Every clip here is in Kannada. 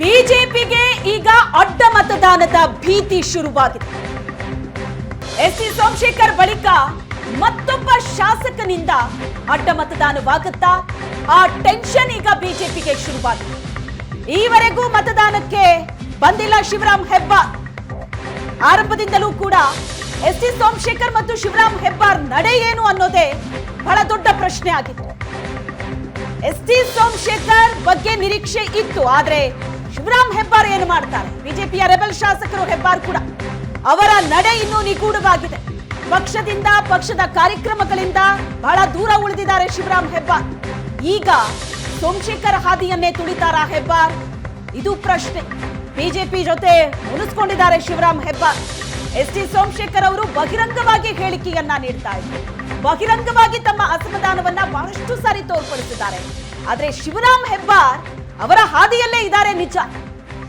ಬಿಜೆಪಿಗೆ ಈಗ ಅಡ್ಡ ಮತದಾನದ ಭೀತಿ ಶುರುವಾಗಿದೆ. ಎಸ್ ಸಿ ಸೋಮಶೇಖರ್ ಬಳಿಕ ಮತ್ತೊಬ್ಬ ಶಾಸಕನಿಂದ ಅಡ್ಡ ಮತದಾನವಾಗುತ್ತಾ, ಆ ಟೆನ್ಷನ್ ಈಗ ಬಿಜೆಪಿಗೆ ಶುರುವಾಗಿದೆ. ಈವರೆಗೂ ಮತದಾನಕ್ಕೆ ಬಂದಿಲ್ಲ ಶಿವರಾಮ್ ಹೆಬ್ಬಾರ್. ಆರಂಭದಿಂದಲೂ ಕೂಡ ಎಸ್ ಸಿ ಸೋಮಶೇಖರ್ ಮತ್ತು ಶಿವರಾಮ್ ಹೆಬ್ಬಾರ್ ನಡೆ ಏನು ಅನ್ನೋದೇ ಬಹಳ ದೊಡ್ಡ ಪ್ರಶ್ನೆ ಆಗಿತ್ತು ಎಸ್ ಟಿ ಸೋಮಶೇಖರ್ ಬಗ್ಗೆ ನಿರೀಕ್ಷೆ ಇತ್ತು, ಆದ್ರೆ ಶಿವರಾಮ್ ಹೆಬ್ಬಾರ್ ಏನು ಮಾಡ್ತಾರೆ. ಬಿಜೆಪಿಯ ರೆಬಲ್ ಶಾಸಕರು ಹೆಬ್ಬಾರ್ ಕೂಡ. ಅವರ ನಡೆ ಇನ್ನೂ ನಿಗೂಢವಾಗಿದೆ. ಪಕ್ಷದಿಂದ, ಪಕ್ಷದ ಕಾರ್ಯಕ್ರಮಗಳಿಂದ ಬಹಳ ದೂರ ಉಳಿದಿದ್ದಾರೆ ಶಿವರಾಮ್ ಹೆಬ್ಬಾರ್. ಈಗ ಸೋಮಶೇಖರ್ ಹಾದಿಯನ್ನೇ ತುಳಿತಾರಾ ಹೆಬ್ಬಾರ್? ಇದು ಪ್ರಶ್ನೆ. ಬಿಜೆಪಿ ಜೊತೆ ಮುನಿಸ್ಕೊಂಡಿದ್ದಾರೆ ಶಿವರಾಮ್ ಹೆಬ್ಬಾರ್. ಎಸ್ ಟಿ ಸೋಮಶೇಖರ್ ಅವರು ಬಹಿರಂಗವಾಗಿ ಹೇಳಿಕೆಯನ್ನ ನೀಡ್ತಾ ಇದ್ರು. ಬಹಿರಂಗವಾಗಿ ತಮ್ಮ ಅಸಮಾಧಾನವನ್ನ ಬಹಳಷ್ಟು ಸಾರಿ ತೋರ್ಪಡಿಸಿದ್ದಾರೆ. ಆದರೆ ಶಿವರಾಮ್ ಹೆಬ್ಬಾರ್ ಅವರ ಹಾದಿಯಲ್ಲೇ ಇದ್ದಾರೆ ನಿಜ.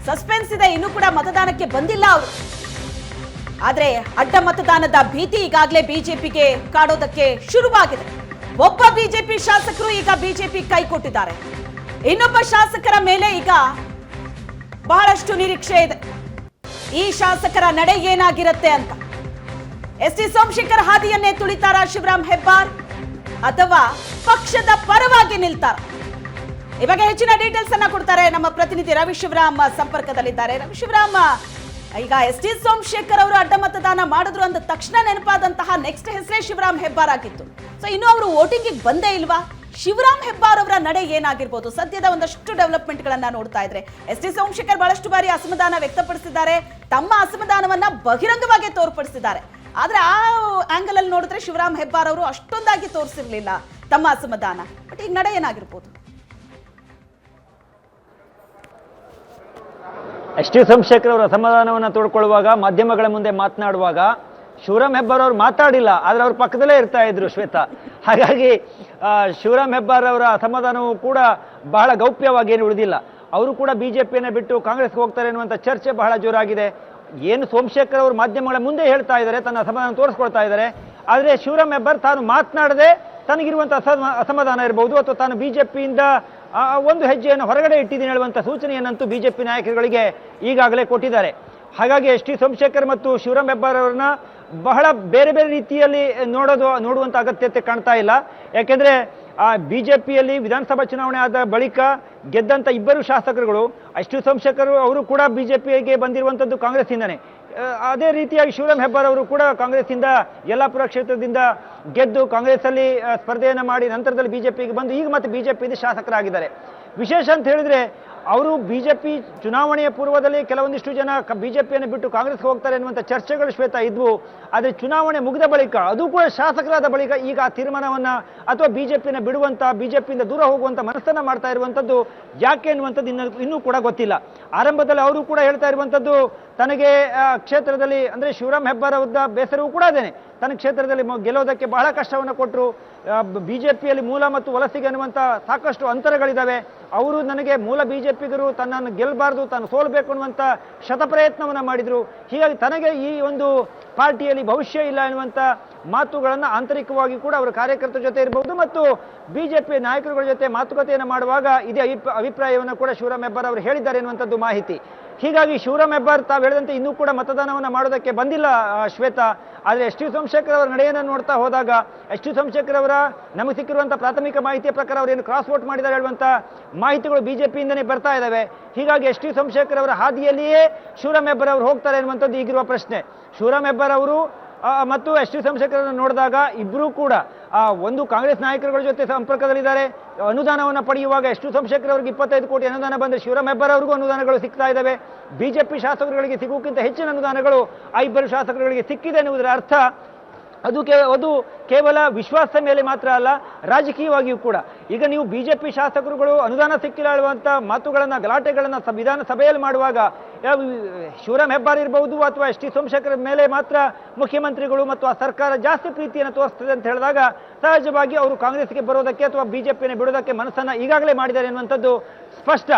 ಸಸ್ಪೆನ್ಸ್ ಇದೆ, ಇನ್ನೂ ಕೂಡ ಮತದಾನಕ್ಕೆ ಬಂದಿಲ್ಲ ಅವರು. ಆದ್ರೆ ಅಡ್ಡ ಮತದಾನದ ಭೀತಿ ಈಗಾಗಲೇ ಬಿಜೆಪಿಗೆ ಕಾಡೋದಕ್ಕೆ ಶುರುವಾಗಿದೆ. ಒಬ್ಬ ಬಿಜೆಪಿ ಶಾಸಕರು ಈಗ ಬಿಜೆಪಿ ಕೈ ಕೊಟ್ಟಿದ್ದಾರೆ. ಇನ್ನೊಬ್ಬ ಶಾಸಕರ ಮೇಲೆ ಈಗ ಬಹಳಷ್ಟು ನಿರೀಕ್ಷೆ ಇದೆ. ಈ ಶಾಸಕರ ನಡೆ ಏನಾಗಿರುತ್ತೆ ಅಂತ. ಎಸ್ ಟಿ ಸೋಮಶೇಖರ್ ಹಾದಿಯನ್ನೇ ತುಳಿತಾರ ಶಿವರಾಮ್ ಹೆಬ್ಬಾರ್? ಅಥವಾ ಪಕ್ಷದ ಪರವಾಗಿ ನಿಲ್ತಾರ? ಬಗ್ಗೆ ಹೆಚ್ಚಿನ ಡೀಟೇಲ್ಸ್ ಅನ್ನ ಕೊಡ್ತಾರೆ ನಮ್ಮ ಪ್ರತಿನಿಧಿ ರವಿ ಶಿವರಾಮ್ ಸಂಪರ್ಕದಲ್ಲಿದ್ದಾರೆ. ರವಿ ಶಿವರಾಮ್, ಈಗ ಎಸ್ ಟಿ ಸೋಮಶೇಖರ್ ಅವರು ಅಡ್ಡ ಮತದಾನ ಮಾಡಿದ್ರು ಅಂದ ತಕ್ಷಣ ನೆನಪಾದಂತಹ ನೆಕ್ಸ್ಟ್ ಹೆಸರೇ ಶಿವರಾಮ್ ಹೆಬ್ಬಾರ್ ಆಗಿತ್ತು. ಸೊ ಇನ್ನು ಅವರು ವೋಟಿಂಗ್ ಬಂದೇ ಇಲ್ವಾ? ಶಿವರಾಮ್ ಹೆಬ್ಬಾರ್ ಅವರ ನಡೆ ಏನಾಗಿರ್ಬೋದು? ಸದ್ಯದ ಒಂದಷ್ಟು ಡೆವಲಪ್ಮೆಂಟ್ ಗಳನ್ನ ನೋಡ್ತಾ ಇದ್ರೆ. ಎಸ್ ಟಿ ಸೋಮಶೇಖರ್ ಬಹಳಷ್ಟು ಬಾರಿ ಅಸಮಾಧಾನ ವ್ಯಕ್ತಪಡಿಸಿದ್ದಾರೆ. ತಮ್ಮ ಅಸಮಾಧಾನವನ್ನ ಬಹಿರಂಗವಾಗಿ ತೋರ್ಪಡಿಸಿದ್ದಾರೆ. ಆದ್ರೆ ಆ ಆಂಗಲ್ ಅಲ್ಲಿ ನೋಡಿದ್ರೆ ಶಿವರಾಮ್ ಹೆಬ್ಬಾರ್ ಅವರು ಅಷ್ಟೊಂದಾಗಿ ತೋರಿಸಿರ್ಲಿಲ್ಲ ತಮ್ಮ ಅಸಮಾಧಾನ. ಬಟ್ ಈಗ ನಡೆ ಏನಾಗಿರ್ಬೋದು? ಎಸ್ ಟಿ ಸೋಮಶೇಖರ್ ಅವರ ಅಸಮಾಧಾನವನ್ನು ತೋಡ್ಕೊಳ್ಳುವಾಗ, ಮಾಧ್ಯಮಗಳ ಮುಂದೆ ಮಾತನಾಡುವಾಗ ಶಿವರಾಮ್ ಹೆಬ್ಬಾರ್ ಅವರು ಮಾತಾಡಿಲ್ಲ, ಆದರೆ ಅವ್ರ ಪಕ್ಕದಲ್ಲೇ ಇರ್ತಾ ಇದ್ರು ಶ್ವೇತಾ. ಹಾಗಾಗಿ ಶಿವರಾಮ್ ಹೆಬ್ಬಾರ್ ಅವರ ಅಸಮಾಧಾನವು ಕೂಡ ಬಹಳ ಗೌಪ್ಯವಾಗಿ ಏನು ಉಳಿದಿಲ್ಲ. ಅವರು ಕೂಡ ಬಿ ಜೆ ಪಿಯನ್ನು ಬಿಟ್ಟು ಕಾಂಗ್ರೆಸ್ಗೆ ಹೋಗ್ತಾರೆ ಅನ್ನುವಂಥ ಚರ್ಚೆ ಬಹಳ ಜೋರಾಗಿದೆ. ಏನು ಸೋಮಶೇಖರ್ ಅವರು ಮಾಧ್ಯಮಗಳ ಮುಂದೆ ಹೇಳ್ತಾ ಇದ್ದಾರೆ, ತನ್ನ ಅಸಮಾಧಾನ ತೋರಿಸ್ಕೊಳ್ತಾ ಇದ್ದಾರೆ, ಆದರೆ ಶಿವರಾಮ್ ಹೆಬ್ಬಾರ್ ತಾನು ಮಾತನಾಡದೆ ತನಗಿರುವಂಥ ಅಸಮ, ಅಸಮಾಧಾನ ಇರಬಹುದು, ಅಥವಾ ತಾನು ಬಿಜೆಪಿಯಿಂದ ಒಂದು ಹೆಜ್ಜೆಯನ್ನು ಹೊರಗಡೆ ಇಟ್ಟಿದ್ದೀನಿ ಹೇಳುವಂಥ ಸೂಚನೆಯನ್ನಂತೂ ಪಿ ನಾಯಕರುಗಳಿಗೆ ಈಗಾಗಲೇ ಕೊಟ್ಟಿದ್ದಾರೆ. ಹಾಗಾಗಿ ಎಸ್ ಟಿ ಸೋಮಶೇಖರ್ ಮತ್ತು ಶಿವರಾಮ್ ಅವರನ್ನ ಬಹಳ ಬೇರೆ ಬೇರೆ ರೀತಿಯಲ್ಲಿ ನೋಡೋದು ನೋಡುವಂಥ ಅಗತ್ಯತೆ ಕಾಣ್ತಾ ಇಲ್ಲ. ಯಾಕೆಂದರೆ ಆ ಬಿ ಜೆ ಪಿಯಲ್ಲಿ ವಿಧಾನಸಭಾ ಚುನಾವಣೆ ಆದ ಬಳಿಕ ಗೆದ್ದಂಥ ಇಬ್ಬರು ಶಾಸಕರುಗಳು ಎಸ್ ಟಿ ಸೋಮಶೇಖರ್ ಅವರು ಕೂಡ ಬಿ ಜೆ ಪಿಗೆ ಬಂದಿರುವಂಥದ್ದು ಕಾಂಗ್ರೆಸ್ಸಿಂದನೇ. ಆ, ಅದೇ ರೀತಿಯಾಗಿ ಶಿವರಾಮ್ ಹೆಬ್ಬಾರ್ ಅವರು ಕೂಡ ಕಾಂಗ್ರೆಸ್ಸಿಂದ ಯಲ್ಲಾಪುರ ಕ್ಷೇತ್ರದಿಂದ ಗೆದ್ದು ಕಾಂಗ್ರೆಸ್ಸಲ್ಲಿ ಸ್ಪರ್ಧೆಯನ್ನು ಮಾಡಿ ನಂತರದಲ್ಲಿ ಬಿಜೆಪಿಗೆ ಬಂದು ಈಗ ಮತ್ತೆ ಬಿಜೆಪಿಯಿಂದ ಶಾಸಕರಾಗಿದ್ದಾರೆ. ವಿಶೇಷ ಅಂತ ಹೇಳಿದ್ರೆ, ಅವರು ಬಿಜೆಪಿ ಚುನಾವಣೆಯ ಪೂರ್ವದಲ್ಲಿ ಕೆಲವೊಂದಿಷ್ಟು ಜನ ಬಿಜೆಪಿಯನ್ನು ಬಿಟ್ಟು ಕಾಂಗ್ರೆಸ್ಗೆ ಹೋಗ್ತಾರೆ ಅನ್ನುವಂಥ ಚರ್ಚೆಗಳು ಶ್ವೇತ ಇದ್ವು. ಆದರೆ ಚುನಾವಣೆ ಮುಗಿದ ಬಳಿಕ, ಅದು ಕೂಡ ಶಾಸಕರಾದ ಬಳಿಕ ಈಗ ಆ ತೀರ್ಮಾನವನ್ನು ಅಥವಾ ಬಿಜೆಪಿಯನ್ನು ಬಿಡುವಂತ, ಬಿಜೆಪಿಯಿಂದ ದೂರ ಹೋಗುವಂಥ ಮನಸ್ಸನ್ನು ಮಾಡ್ತಾ ಇರುವಂಥದ್ದು ಯಾಕೆ ಎನ್ನುವಂಥದ್ದು ಇನ್ನು, ಇನ್ನೂ ಕೂಡ ಗೊತ್ತಿಲ್ಲ. ಆರಂಭದಲ್ಲಿ ಅವರು ಕೂಡ ಹೇಳ್ತಾ ಇರುವಂತದ್ದು ತನಗೆ ಕ್ಷೇತ್ರದಲ್ಲಿ, ಅಂದ್ರೆ ಶಿವರಾಮ್ ಹೆಬ್ಬಾರ್ ಅವರ ಬೇಸರವೂ ಕೂಡ ಅದೇನೆ. ತನ್ನ ಕ್ಷೇತ್ರದಲ್ಲಿ ಗೆಲ್ಲೋದಕ್ಕೆ ಬಹಳ ಕಷ್ಟವನ್ನು ಕೊಟ್ಟರು ಬಿಜೆಪಿಯಲ್ಲಿ ಮೂಲ ಮತ್ತು ವಲಸಿಗೆ ಅನ್ನುವಂಥ ಸಾಕಷ್ಟು ಅಂತರಗಳಿದ್ದಾವೆ ಅವರು ನನಗೆ ಮೂಲ ಬಿಜೆಪಿಗರು ತನ್ನನ್ನು ಗೆಲ್ಲಬಾರ್ದು ತಾನು ಸೋಲ್ಬೇಕು ಅನ್ನುವಂಥ ಶತಪ್ರಯತ್ನವನ್ನು ಮಾಡಿದ್ರು. ಹೀಗಾಗಿ ತನಗೆ ಈ ಒಂದು ಪಾರ್ಟಿಯಲ್ಲಿ ಭವಿಷ್ಯ ಇಲ್ಲ ಎನ್ನುವಂಥ ಮಾತುಗಳನ್ನು ಆಂತರಿಕವಾಗಿ ಕೂಡ ಅವರ ಕಾರ್ಯಕರ್ತರ ಜೊತೆ ಇರಬಹುದು ಮತ್ತು ಬಿಜೆಪಿ ನಾಯಕರುಗಳ ಜೊತೆ ಮಾತುಕತೆಯನ್ನು ಮಾಡುವಾಗ ಇದೇ ಅಭಿಪ್ರಾಯ ಅಭಿಪ್ರಾಯವನ್ನು ಕೂಡ ಶಿವರಾಮ್ ಹೆಬ್ಬಾರ್ ಅವರು ಹೇಳಿದ್ದಾರೆ ಎನ್ನುವಂಥದ್ದು ಮಾಹಿತಿ. ಹೀಗಾಗಿ ಶಿವರಾಮ್ ಹೆಬ್ಬಾರ್ ತಾವು ಹೇಳಿದಂತೆ ಇನ್ನೂ ಕೂಡ ಮತದಾನವನ್ನು ಮಾಡೋದಕ್ಕೆ ಬಂದಿಲ್ಲ ಶ್ವೇತಾ. ಆದರೆ ಎಸ್ ಟಿ ಸೋಮಶೇಖರ್ ಅವರ ನಡೆಯನ್ನು ನೋಡ್ತಾ ಹೋದಾಗ, ಎಸ್ ಟಿ ಸೋಮಶೇಖರ್ ಅವರ ನಮಗೆ ಸಿಕ್ಕಿರುವಂಥ ಪ್ರಾಥಮಿಕ ಮಾಹಿತಿಯ ಪ್ರಕಾರ ಅವರೇನು ಕ್ರಾಸ್ ವೋಟ್ ಮಾಡಿದ್ದಾರೆ ಹೇಳುವಂಥ ಮಾಹಿತಿಗಳು ಬಿಜೆಪಿಯಿಂದನೇ ಬರ್ತಾ ಇದ್ದಾವೆ ಹೀಗಾಗಿ ಎಸ್ ಟಿ ಸೋಮಶೇಖರ್ ಅವರ ಹಾದಿಯಲ್ಲಿಯೇ ಶಿವರಾಮ್ ಹೆಬ್ಬಾರ್ ಅವರು ಹೋಗ್ತಾರೆ ಅನ್ನುವಂಥದ್ದು ಈಗಿರುವ ಪ್ರಶ್ನೆ. ಶಿವರಾಮ್ ಹೆಬ್ಬಾರ್ ಅವರು ಮತ್ತು ಎಸ್ ಟಿ ಸೋಮಶೇಖರನ್ನು ನೋಡಿದಾಗ ಇಬ್ಬರೂ ಕೂಡ ಒಂದು ಕಾಂಗ್ರೆಸ್ ನಾಯಕರುಗಳ ಜೊತೆ ಸಂಪರ್ಕದಲ್ಲಿದ್ದಾರೆ. ಅನುದಾನವನ್ನು ಪಡೆಯುವಾಗ ಎಸ್ ಟಿ ಸೋಮಶೇಖರ್ ಅವರಿಗೆ ಇಪ್ಪತ್ತೈದು ಕೋಟಿ ಅನುದಾನ ಬಂದರೆ ಶಿವರಾಮ್ ಹೆಬ್ಬಾರ್ ಅವ್ರಿಗೂ ಅನುದಾನಗಳು ಸಿಗ್ತಾ ಇದ್ದಾವೆ. ಬಿಜೆಪಿ ಶಾಸಕರುಗಳಿಗೆ ಸಿಗೋಕ್ಕಿಂತ ಹೆಚ್ಚಿನ ಅನುದಾನಗಳು ಆ ಇಬ್ಬರು ಶಾಸಕರುಗಳಿಗೆ ಸಿಕ್ಕಿದೆ ಎನ್ನುವುದರ ಅರ್ಥ ಅದು ಕೇ, ಅದು ಕೇವಲ ವಿಶ್ವಾಸದ ಮೇಲೆ ಮಾತ್ರ ಅಲ್ಲ, ರಾಜಕೀಯವಾಗಿಯೂ ಕೂಡ. ಈಗ ನೀವು ಬಿಜೆಪಿ ಶಾಸಕರುಗಳು ಅನುದಾನ ಸಿಕ್ಕಿಲ್ಲ ಮಾತುಗಳನ್ನು, ಗಲಾಟೆಗಳನ್ನು ವಿಧಾನಸಭೆಯಲ್ಲಿ ಮಾಡುವಾಗ ಶಿವರಾಮ್ ಹೆಬ್ಬಾರ್ ಇರಬಹುದು ಅಥವಾ ಎಸ್ ಟಿ ಸೋಮಶೇಖರ್ ಮೇಲೆ ಮಾತ್ರ ಮುಖ್ಯಮಂತ್ರಿಗಳು ಮತ್ತು ಆ ಸರ್ಕಾರ ಜಾಸ್ತಿ ಪ್ರೀತಿಯನ್ನು ತೋರಿಸ್ತದೆ ಅಂತ ಹೇಳಿದಾಗ ಸಹಜವಾಗಿ ಅವರು ಕಾಂಗ್ರೆಸ್ಗೆ ಬರೋದಕ್ಕೆ ಅಥವಾ ಬಿಜೆಪಿನ ಬಿಡೋದಕ್ಕೆ ಮನಸ್ಸನ್ನ ಈಗಾಗಲೇ ಮಾಡಿದ್ದಾರೆ ಎನ್ನುವಂಥದ್ದು ಸ್ಪಷ್ಟ.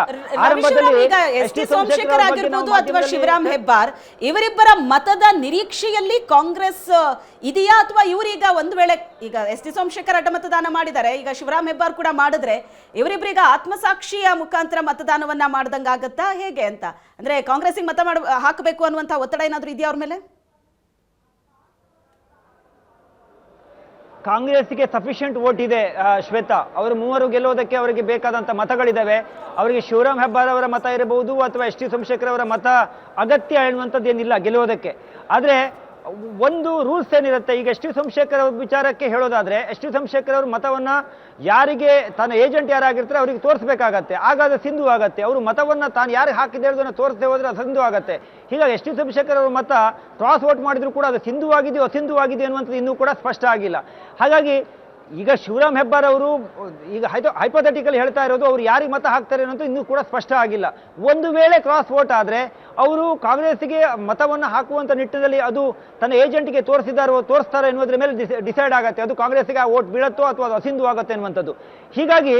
ಟಿ ಸೋಮಶೇಖರ್ ಆಗಿರ್ಬೋದು ಅಥವಾ ಶಿವರಾಮ್ ಹೆಬ್ಬಾರ್ ಇವರಿಬ್ಬರ ಮತದ ನಿರೀಕ್ಷೆಯಲ್ಲಿ ಕಾಂಗ್ರೆಸ್ ಇದೆಯಾ ಅಥವಾ ಇವರೀಗ ಒಂದು ವೇಳೆ ಈಗ ಎಸ್ ಟಿ ಸೋಮಶೇಖರ್ ಅಡ್ಡ ಮತದಾನ ಮಾಡಿದ್ದಾರೆ ಈಗ ಶಿವರಾಮ್ ಹೆಬ್ಬಾರ್ ಕೂಡ ಮಾಡಿದ್ರೆ ಇವರಿಬ್ಬರೀಗ ಆತ್ಮಸಾಕ್ಷಿಯ ಮುಖಾಂತರ ಮತದಾನವನ್ನ ಮಾಡ್ದಂಗಾಗತ್ತಾ ಹೇಗೆ ಅಂತ? ಅಂದ್ರೆ ಕಾಂಗ್ರೆಸ್ಸಿಗೆ ಮತ ಮಾಡ ಹಾಕಬೇಕು ಅನ್ನುವಂಥ ಒತ್ತಡ ಏನಾದರೂ ಇದೆಯಾ ಅವ್ರ ಮೇಲೆ? ಕಾಂಗ್ರೆಸ್ಗೆ ಸಫಿಷಿಯಂಟ್ ವೋಟ್ ಇದೆ ಶ್ವೇತಾ. ಅವರು ಮೂವರು ಗೆಲ್ಲೋದಕ್ಕೆ ಅವರಿಗೆ ಬೇಕಾದಂತ ಮತಗಳಿದ್ದಾವೆ ಅವರಿಗೆ ಶಿವರಾಮ್ ಹೆಬ್ಬಾರ್ ಅವರ ಮತ ಇರಬಹುದು ಅಥವಾ ಎಸ್ ಟಿ ಸೋಮಶೇಖರ್ ಅವರ ಮತ ಅಗತ್ಯ ಎನ್ನುವಂಥದ್ದು ಏನಿಲ್ಲ ಗೆಲ್ಲುವುದಕ್ಕೆ. ಆದರೆ ಒಂದು ರೂಲ್ಸ್ ಏನಿರುತ್ತೆ, ಈಗ ಎಸ್ ಟಿ ಸೋಮಶೇಖರ್ ಅವ್ರ ವಿಚಾರಕ್ಕೆ ಹೇಳೋದಾದ್ರೆ, ಎಸ್ ಟಿ ಸೋಮಶೇಖರ್ ಅವ್ರ ಮತವನ್ನ ಯಾರಿಗೆ, ತನ್ನ ಏಜೆಂಟ್ ಯಾರಾಗಿರ್ತಾರೆ ಅವರಿಗೆ ತೋರಿಸ್ಬೇಕಾಗತ್ತೆ. ಆಗ ಅದು ಸಿಂಧು ಆಗತ್ತೆ. ಅವರು ಮತವನ್ನ ತಾನು ಯಾರಿಗೆ ಹಾಕಿದೆ ಹೇಳೋದನ್ನ ತೋರಿಸದೆ ಹೋದ್ರೆ ಸಿಂಧು ಆಗತ್ತೆ. ಹೀಗಾಗಿ ಎಸ್ ಟಿ ಸೋಮಶೇಖರ್ ಅವ್ರ ಮತ ಕ್ರಾಸ್ ಓಟ್ ಮಾಡಿದ್ರು ಕೂಡ ಅದು ಸಿಂಧು ಆಗಿದೆಯೋ ಅಸಿಂಧು ಆಗಿದೆಯೋ ಅನ್ನುವಂಥದ್ದು ಇನ್ನೂ ಕೂಡ ಸ್ಪಷ್ಟ ಆಗಿಲ್ಲ. ಹಾಗಾಗಿ ಈಗ ಶಿವರಾಮ್ ಹೆಬ್ಬಾರ್ ಅವರು ಈಗ ಹೈಪೋಥೆಟಿಕಲ್ ಹೇಳ್ತಾ ಇರೋದು ಅವ್ರು ಯಾರಿಗೆ ಮತ ಹಾಕ್ತಾರೆ ಅನ್ನೋದು ಇನ್ನೂ ಕೂಡ ಸ್ಪಷ್ಟ ಆಗಿಲ್ಲ. ಒಂದು ವೇಳೆ ಕ್ರಾಸ್ ವೋಟ್ ಆದ್ರೆ ಅವರು ಕಾಂಗ್ರೆಸ್ಗೆ ಮತವನ್ನು ಹಾಕುವಂತ ನಿಟ್ಟಿನಲ್ಲಿ ಅದು ತನ್ನ ಏಜೆಂಟ್ಗೆ ತೋರಿಸಿದಾರೋ ತೋರಿಸ್ತಾರೆ ಎನ್ನುವುದ್ರ ಮೇಲೆ ಡಿಸೈಡ್ ಆಗುತ್ತೆ. ಅದು ಕಾಂಗ್ರೆಸ್ಗೆ ಆ ವೋಟ್ ಬೀಳತ್ತೋ ಅಥವಾ ಅದು ಅಸಿಂಧು ಆಗುತ್ತೆ ಅನ್ನುವಂಥದ್ದು ಹೀಗಾಗಿ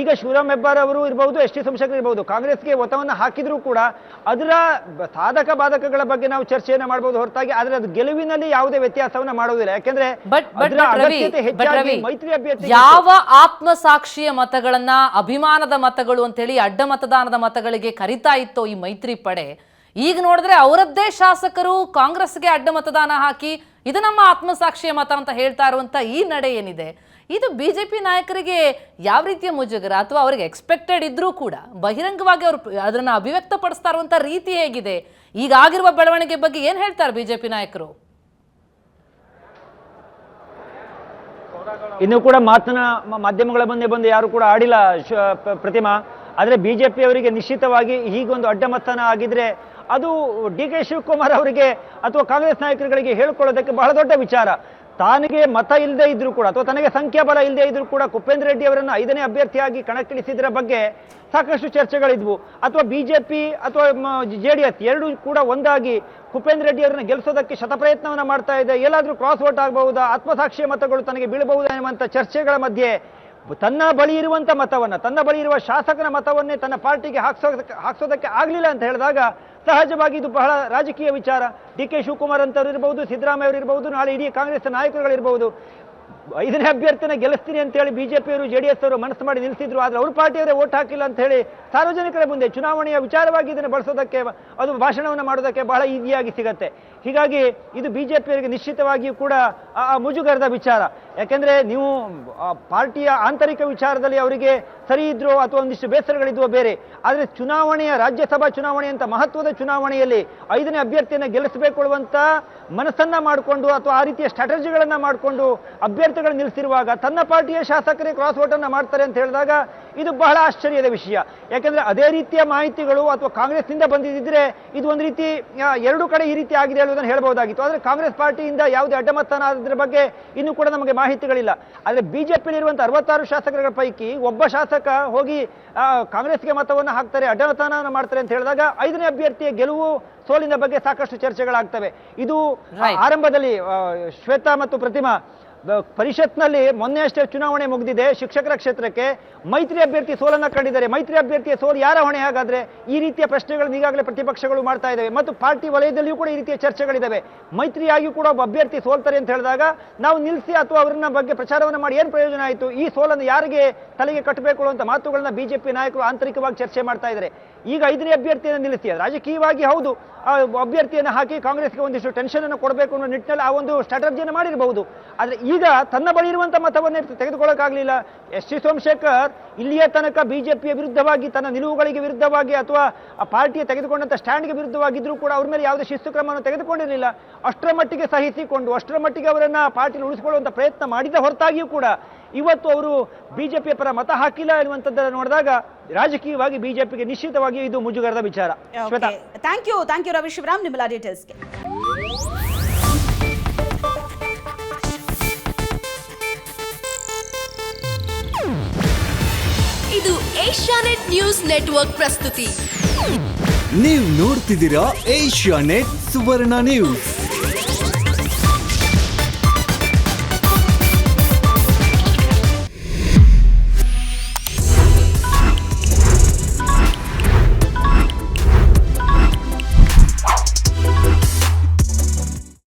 ಈಗ ಶಿವರಾಮ್ ಹೆಬ್ಬಾರ್ ಅವರು ಇರಬಹುದು ಎಸ್ ಟಿ ಸೋಮಶೇಖರ್ ಇರಬಹುದು. ಕಾಂಗ್ರೆಸ್ಗೆ ಮತವನ್ನು ಹಾಕಿದ್ರೂ ಕೂಡ ಅದರ ಸಾಧಕ ಬಾಧಕಗಳ ಬಗ್ಗೆ ನಾವು ಚರ್ಚೆಯನ್ನು ಮಾಡಬಹುದು ಹೊರತಾಗಿ ಆದರೆ ಅದು ಗೆಲುವಿನಲ್ಲಿ ಯಾವುದೇ ವ್ಯತ್ಯಾಸವನ್ನ ಮಾಡೋದಿಲ್ಲ. ಯಾಕೆಂದ್ರೆ ಅದರ ಅಗತ್ಯತೆ ಹೆಚ್ಚಾಗಿ ಮೈತ್ರಿ ಅಭ್ಯರ್ಥಿ ಯಾವ ಆತ್ಮಸಾಕ್ಷಿಯ ಮತಗಳನ್ನ, ಅಭಿಮಾನದ ಮತಗಳು ಅಂತೇಳಿ ಅಡ್ಡ ಮತದಾನದ ಮತಗಳಿಗೆ ಕರಿತಾ ಇತ್ತೋ ಈ ಮೈತ್ರಿ ಪಡೆ, ಈಗ ನೋಡಿದ್ರೆ ಅವರದ್ದೇ ಶಾಸಕರು ಕಾಂಗ್ರೆಸ್ಗೆ ಅಡ್ಡ ಮತದಾನ ಹಾಕಿ, ಇದು ನಮ್ಮ ಆತ್ಮಸಾಕ್ಷಿಯ ಮತ ಅಂತ ಹೇಳ್ತಾ ಇರುವಂತ ಈ ನಡೆ ಏನಿದೆ? ಇದು ಬಿಜೆಪಿ ನಾಯಕರಿಗೆ ಯಾವ ರೀತಿಯ ಮುಜುಗರ? ಅಥವಾ ಅವರಿಗೆ ಎಕ್ಸ್ಪೆಕ್ಟೆಡ್ ಇದ್ರೂ ಕೂಡ ಬಹಿರಂಗವಾಗಿ ಅವರು ಅದನ್ನ ಅಭಿವ್ಯಕ್ತಪಡಿಸ್ತಾ ಇರುವಂತ ರೀತಿ ಹೇಗಿದೆ? ಈಗ ಆಗಿರುವ ಬೆಳವಣಿಗೆ ಬಗ್ಗೆ ಏನ್ ಹೇಳ್ತಾರೆ ಬಿಜೆಪಿ ನಾಯಕರು? ಇನ್ನು ಕೂಡ ಮಾತನ ಮಾಧ್ಯಮಗಳ ಮುಂದೆ ಬಂದು ಯಾರು ಕೂಡ ಆಡಿಲ್ಲ ಪ್ರತಿಮಾ. ಆದರೆ ಬಿಜೆಪಿ ಅವರಿಗೆ ನಿಶ್ಚಿತವಾಗಿ ಹೀಗೊಂದು ಅಡ್ಡ ಮತನ ಆಗಿದ್ರೆ ಅದು ಡಿ ಕೆ ಶಿವಕುಮಾರ್ ಅವರಿಗೆ ಅಥವಾ ಕಾಂಗ್ರೆಸ್ ನಾಯಕರುಗಳಿಗೆ ಹೇಳ್ಕೊಳ್ಳೋದಕ್ಕೆ ಬಹಳ ದೊಡ್ಡ ವಿಚಾರ. ತಾನಿಗೆ ಮತ ಇಲ್ಲದೆ ಇದ್ರೂ ಕೂಡ, ಅಥವಾ ತನಗೆ ಸಂಖ್ಯಾಬಲ ಇಲ್ಲದೆ ಇದ್ರೂ ಕೂಡ ಕುಪೇಂದ್ರ ರೆಡ್ಡಿ ಅವರನ್ನು ಐದನೇ ಅಭ್ಯರ್ಥಿಯಾಗಿ ಕಣಕ್ಕಿಳಿಸಿದ್ರ ಬಗ್ಗೆ ಸಾಕಷ್ಟು ಚರ್ಚೆಗಳಿದ್ವು. ಅಥವಾ ಬಿಜೆಪಿ ಅಥವಾ ಜೆ ಡಿ ಎಸ್ ಎರಡೂ ಕೂಡ ಒಂದಾಗಿ ಕುಪೇಂದ್ರ ರೆಡ್ಡಿ ಅವರನ್ನು ಗೆಲ್ಲಿಸೋದಕ್ಕೆ ಶತಪ್ರಯತ್ನವನ್ನು ಮಾಡ್ತಾ ಇದೆ. ಎಲ್ಲಾದರೂ ಕ್ರಾಸ್ ವೋಟ್ ಆಗಬಹುದಾ? ಆತ್ಮಸಾಕ್ಷಿಯ ಮತಗಳು ತನಗೆ ಬೀಳಬಹುದಾ ಎನ್ನುವಂತ ಚರ್ಚೆಗಳ ಮಧ್ಯೆ ತನ್ನ ಬಳಿ ಇರುವಂತ ಮತವನ್ನ, ತನ್ನ ಬಳಿ ಇರುವ ಶಾಸಕನ ಮತವನ್ನೇ ತನ್ನ ಪಾರ್ಟಿಗೆ ಹಾಕ್ಸೋದಕ್ಕೆ ಹಾಕ್ಸೋದಕ್ಕೆ ಆಗಲಿಲ್ಲ ಅಂತ ಹೇಳಿದಾಗ ಸಹಜವಾಗಿ ಇದು ಬಹಳ ರಾಜಕೀಯ ವಿಚಾರ. ಡಿ ಕೆ ಶಿವಕುಮಾರ್ ಅಂತವ್ರು ಇರಬಹುದು ಸಿದ್ದರಾಮಯ್ಯ ಅವರು ಇರಬಹುದು ನಾಳೆ ಇಡೀ ಕಾಂಗ್ರೆಸ್ ನಾಯಕರುಗಳಿರಬಹುದು ಐದನೇ ಅಭ್ಯರ್ಥಿನ ಗೆಲ್ಲಿಸ್ತೀನಿ ಅಂತ ಹೇಳಿ ಬಿಜೆಪಿಯವರು ಜೆ ಡಿ ಎಸ್ ಅವರು ಮನಸ್ಸು ಮಾಡಿ ನಿಲ್ಲಿಸಿದ್ರು, ಆದ್ರೆ ಅವ್ರ ಪಾರ್ಟಿಯವರೇ ಓಟ್ ಹಾಕಿಲ್ಲ ಅಂತ ಹೇಳಿ ಸಾರ್ವಜನಿಕರ ಮುಂದೆ ಚುನಾವಣೆಯ ವಿಚಾರವಾಗಿ ಇದನ್ನು ಬಳಸೋದಕ್ಕೆ, ಅದು ಭಾಷಣವನ್ನು ಮಾಡೋದಕ್ಕೆ ಬಹಳ ಈಸಿಯಾಗಿ ಸಿಗತ್ತೆ. ಹೀಗಾಗಿ ಇದು ಬಿಜೆಪಿಯವರಿಗೆ ನಿಶ್ಚಿತವಾಗಿಯೂ ಕೂಡ ಆ ಮುಜುಗರದ ವಿಚಾರ. ಯಾಕೆಂದ್ರೆ ನೀವು ಪಾರ್ಟಿಯ ಆಂತರಿಕ ವಿಚಾರದಲ್ಲಿ ಅವರಿಗೆ ಸರಿ ಇದ್ರೋ ಅಥವಾ ಒಂದಿಷ್ಟು ಬೇಸರಗಳಿದ್ವೋ ಬೇರೆ, ಆದರೆ ಚುನಾವಣೆಯ ರಾಜ್ಯಸಭಾ ಚುನಾವಣೆ ಅಂತ ಮಹತ್ವದ ಚುನಾವಣೆಯಲ್ಲಿ ಐದನೇ ಅಭ್ಯರ್ಥಿಯನ್ನು ಗೆಲ್ಲಿಸಬೇಕು ಮನಸ್ಸನ್ನ ಮಾಡಿಕೊಂಡು ಅಥವಾ ಆ ರೀತಿಯ ಸ್ಟ್ರಾಟಜಿಗಳನ್ನ ಮಾಡಿಕೊಂಡು ಅಭ್ಯರ್ಥಿಗಳು ನಿಲ್ಲಿಸಿರುವಾಗ ತನ್ನ ಪಾರ್ಟಿಯ ಶಾಸಕರೇ ಕ್ರಾಸ್ ವೋಟ್ ಅನ್ನ ಮಾಡ್ತಾರೆ ಅಂತ ಹೇಳಿದಾಗ ಇದು ಬಹಳ ಆಶ್ಚರ್ಯದ ವಿಷಯ. ಯಾಕಂದ್ರೆ ಅದೇ ರೀತಿಯ ಮಾಹಿತಿಗಳು ಅಥವಾ ಕಾಂಗ್ರೆಸ್ನಿಂದ ಬಂದಿದ್ದರೆ ಇದು ಒಂದು ರೀತಿ ಎರಡು ಕಡೆ ಈ ರೀತಿ ಆಗಿದೆ ಹೇಳುವುದನ್ನು ಹೇಳಬಹುದಾಗಿತ್ತು. ಆದರೆ ಕಾಂಗ್ರೆಸ್ ಪಾರ್ಟಿಯಿಂದ ಯಾವುದೇ ಅಡ್ಡಮತನ ಆದ್ರ ಬಗ್ಗೆ ಇನ್ನೂ ಕೂಡ ನಮಗೆ ಮಾಹಿತಿಗಳಿಲ್ಲ. ಆದರೆ ಬಿಜೆಪಿಯಲ್ಲಿರುವಂಥ ಅರವತ್ತಾರು ಶಾಸಕರ ಪೈಕಿ ಒಬ್ಬ ಶಾಸಕ ಹೋಗಿ ಕಾಂಗ್ರೆಸ್ಗೆ ಮತವನ್ನು ಹಾಕ್ತಾರೆ ಅಡ್ಡಮತನ ಮಾಡ್ತಾರೆ ಅಂತ ಹೇಳಿದಾಗ ಐದನೇ ಅಭ್ಯರ್ಥಿಯ ಗೆಲುವು ಸೋಲಿನ ಬಗ್ಗೆ ಸಾಕಷ್ಟು ಚರ್ಚೆಗಳಾಗ್ತವೆ. ಇದು ಆರಂಭದಲ್ಲಿ ಶ್ವೇತಾ ಮತ್ತು ಪ್ರತಿಮಾ ಬ- ಪರಿಷತ್ನಲ್ಲಿ ಮೊನ್ನೆ ಅಷ್ಟೇ ಚುನಾವಣೆ ಮುಗಿದಿದೆ. ಶಿಕ್ಷಕರ ಕ್ಷೇತ್ರಕ್ಕೆ ಮೈತ್ರಿ ಅಭ್ಯರ್ಥಿ ಸೋಲನ್ನು ಕಂಡಿದ್ದಾರೆ. ಮೈತ್ರಿ ಅಭ್ಯರ್ಥಿಯ ಸೋಲು ಯಾರ ಹೊಣೆ? ಹಾಗಾದ್ರೆ ಈ ರೀತಿಯ ಪ್ರಶ್ನೆಗಳನ್ನು ಈಗಾಗಲೇ ಪ್ರತಿಪಕ್ಷಗಳು ಮಾಡ್ತಾ ಇದ್ದಾವೆ. ಮತ್ತು ಪಾರ್ಟಿ ವಲಯದಲ್ಲಿಯೂ ಕೂಡ ಈ ರೀತಿಯ ಚರ್ಚೆಗಳಿದ್ದಾವೆ. ಮೈತ್ರಿಯಾಗಿಯೂ ಕೂಡ ಒಬ್ಬ ಅಭ್ಯರ್ಥಿ ಸೋಲ್ತಾರೆ ಅಂತ ಹೇಳಿದಾಗ ನಾವು ನಿಲ್ಲಿಸಿ ಅಥವಾ ಅವರನ್ನ ಬಗ್ಗೆ ಪ್ರಚಾರವನ್ನು ಮಾಡಿ ಏನು ಪ್ರಯೋಜನ ಆಯಿತು? ಈ ಸೋಲನ್ನು ಯಾರಿಗೆ ತಲೆಗೆ ಕಟ್ಟಬೇಕು ಅಂತ ಮಾತುಗಳನ್ನ ಬಿಜೆಪಿ ನಾಯಕರು ಆಂತರಿಕವಾಗಿ ಚರ್ಚೆ ಮಾಡ್ತಾ ಇದ್ದಾರೆ. ಈಗ ಐದನೇ ಅಭ್ಯರ್ಥಿಯನ್ನು ನಿಲ್ಲಿಸಿ ರಾಜಕೀಯವಾಗಿ ಹೌದು. ಅಭ್ಯರ್ಥಿಯನ್ನು ಹಾಕಿ ಕಾಂಗ್ರೆಸ್ಗೆ ಒಂದಿಷ್ಟು ಟೆನ್ಷನ್ ಅನ್ನು ಕೊಡಬೇಕು ಅನ್ನೋ ನಿಟ್ಟಿನಲ್ಲಿ ಆ ಒಂದು ಸ್ಟ್ರಾಟಜಿಯನ್ನು ಮಾಡಿರಬಹುದು. ಆದರೆ ಈಗ ತನ್ನ ಬಳಿ ಇರುವಂಥ ಮತವನ್ನು ತೆಗೆದುಕೊಳ್ಳೋಕ್ಕಾಗಲಿಲ್ಲ. ಎಸ್. ಟಿ ಸೋಮಶೇಖರ್ ಇಲ್ಲಿಯ ತನಕ ಬಿಜೆಪಿಯ ವಿರುದ್ಧವಾಗಿ ತನ್ನ ನಿಲುವುಗಳಿಗೆ ವಿರುದ್ಧವಾಗಿ ಅಥವಾ ಆ ಪಾರ್ಟಿಯ ತೆಗೆದುಕೊಂಡಂಥ ಸ್ಟ್ಯಾಂಡ್ಗೆ ವಿರುದ್ಧವಾಗಿದ್ದರೂ ಕೂಡ ಅವ್ರ ಮೇಲೆ ಯಾವುದೇ ಶಿಸ್ತು ಕ್ರಮವನ್ನು ತೆಗೆದುಕೊಂಡಿರಲಿಲ್ಲ. ಅಷ್ಟರ ಮಟ್ಟಿಗೆ ಸಹಿಸಿಕೊಂಡು, ಅಷ್ಟರ ಮಟ್ಟಿಗೆ ಅವರನ್ನು ಪಾರ್ಟಿಯಲ್ಲಿ ಉಳಿಸಿಕೊಳ್ಳುವಂತ ಪ್ರಯತ್ನ ಮಾಡಿದ ಹೊರತಾಗಿಯೂ ಕೂಡ ಇವತ್ತು ಅವರು ಬಿಜೆಪಿಯ ಪರ ಮತ ಹಾಕಿಲ್ಲ ಎನ್ನುವಂಥದ್ದನ್ನು ನೋಡಿದಾಗ ರಾಜಕೀಯವಾಗಿ ಬಿಜೆಪಿಗೆ ನಿಶ್ಚಿತವಾಗಿ ಇದು ಮುಜುಗರದ ವಿಚಾರ. Shweta. Thank you thank you Ravi Shivaram ನಿಮ್ಮೆಲ್ಲ ಡೀಟೇಲ್ಸ್ಗೆ ಇದು ಏಷ್ಯಾನೆಟ್ ನ್ಯೂಸ್ ನೆಟ್ವರ್ಕ್ ಪ್ರಸ್ತುತಿ. ನೀವು ನೋಡ್ತಿದ್ದೀರಾ ಏಷ್ಯಾ ನೆಟ್ ಸುವರ್ಣ ನ್ಯೂಸ್.